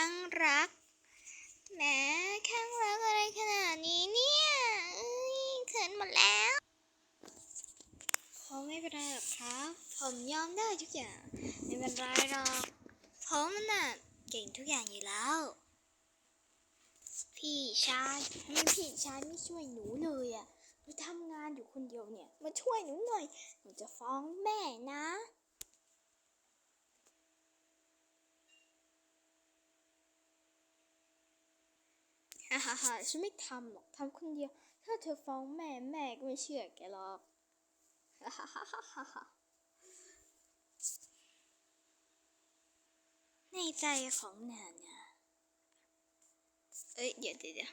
ข้างรักแหมข้างรักอะไรขนาดนี้เนี่ยเอ้ยเขินหมดแล้วผมไม่เป็นไรหรอกครับ ผมยอมได้ทุกอย่าง ไม่เป็นไรหรอกผมน่ะเก่งทุกอย่างอยู่แล้ว พี่ชายทำไมพี่ชายไม่ช่วยหนูเลยอะหนูทำงานอยู่คนเดียวเนี่ย มาช่วยหนูหน่อย หนูจะฟ้องแม่นะ ฮ่าฮ่าฮ่าฉันไม่ทำหรอกทำคนเดียว ถ้าเธอฟ้องแม่แม่ก็ไม่เชื่อแกหรอกฮ่าฮ่าฮ่าฮ่าฮ่าในใจของนานนะเอ้ยเดี๋ยวเดี๋ยวเดี๋ยว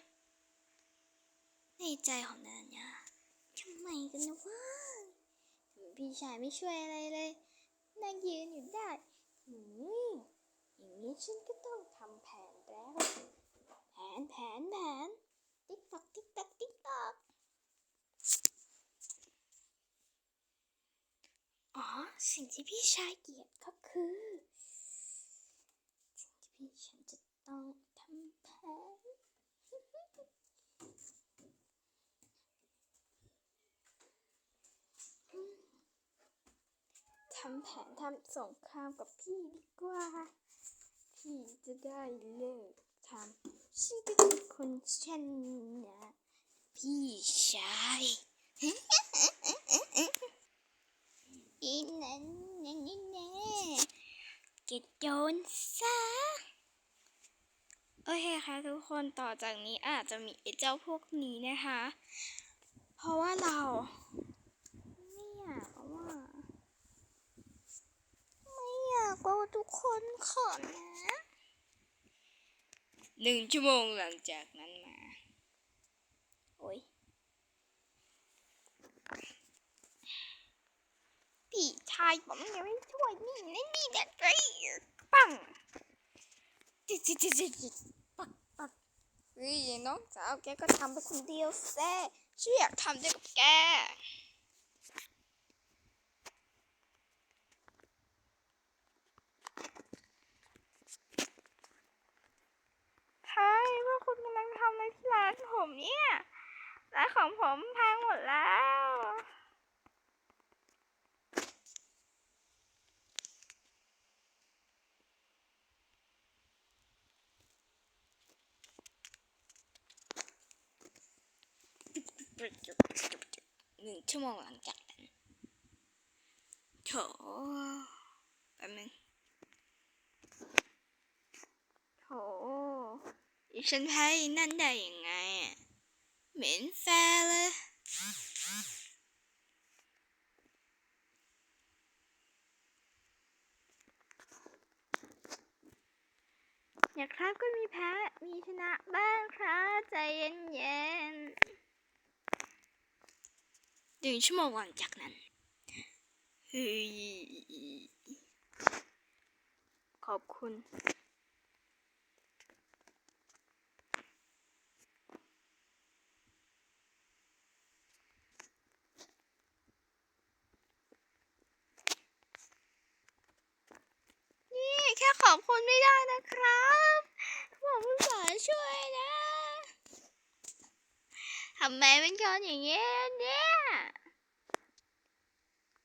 ในใจของนานนะทำไมกันนะวะพี่ชายไม่ช่วยอะไรเลยนางยืนอยู่ได้หืมอย่างนี้ฉันก็ต้องทำแผนแล้ว แผ นแผนแผนติ๊กตอกติ๊กตอกติ๊กตอกอ๋อ สิ่งที่พี่ชายเกลียดก็คือ สิ่งที่พี่ฉันจะต้องทำแผนทำแผนทำสงครามกับพี่ดีกว่า พี่จะได้เลิก ทำฉันก็คือคนเช่นนะพี่ชายอีนั้นนั่นนี่แน่เก็ดโดนซะโอเคค่ะทุกคนต่อจากนี้อาจจะมีไอ้เจ้าพวกนี้นะคะ เพราะว่าเราไม่อยากว่าไม่อยากว่าทุกคนขอนะ หนึ่งชั่วโมงหลังจากนั้นมา โอ้ย พี่ชายผมยังไม่ช่วยนี่นี่นี่นะไอ้ปังจิจิจิจิจิปักปักเฮ้ยน้องสาวแกก็ทำไปคนเดียวแซ่ฉันอยากทำด้วยกับแก ใช่ว่าคุณกำลังทำอะไรที่ร้านผมเนี่ยร้านของผมพังหมดแล้วหนึ่งชั่วโมงหลังจากนั้นโถแป๊บนึงโถฉันแพ้นั่นได้ยัง เหม็นแฟร์เลย อย่าครับก็มีแพ้ มีชนะบ้างครับใจเย็นหนึ่งชั่วโมงหลังจากนั้นเฮ้ยขอบคุณ ๆ นี่แค่ข อบคุณไม่ได้นะครับผมอุตส่าห์ช่วยนะทำไมเป็นคนอย่างเงี้ยเนี่ย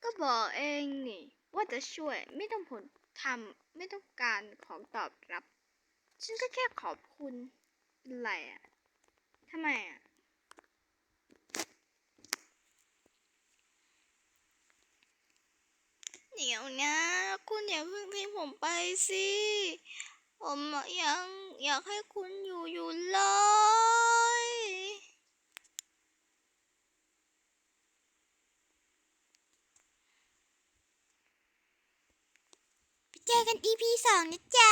ก็บอกเองนี่ ว่าจะช่วยไม่ต้องผลทำไม่ต้องการของตอบรับ ฉันก็แค่ขอบคุณเป็นไรอะทำไมอะเดี๋ยวนะ คุณอย่าเพิ่งทิ้งผมไปสิ ผมยังอยากให้คุณอยู่อยู่เลยไปเจอกัน EP สองนะจ๊ะ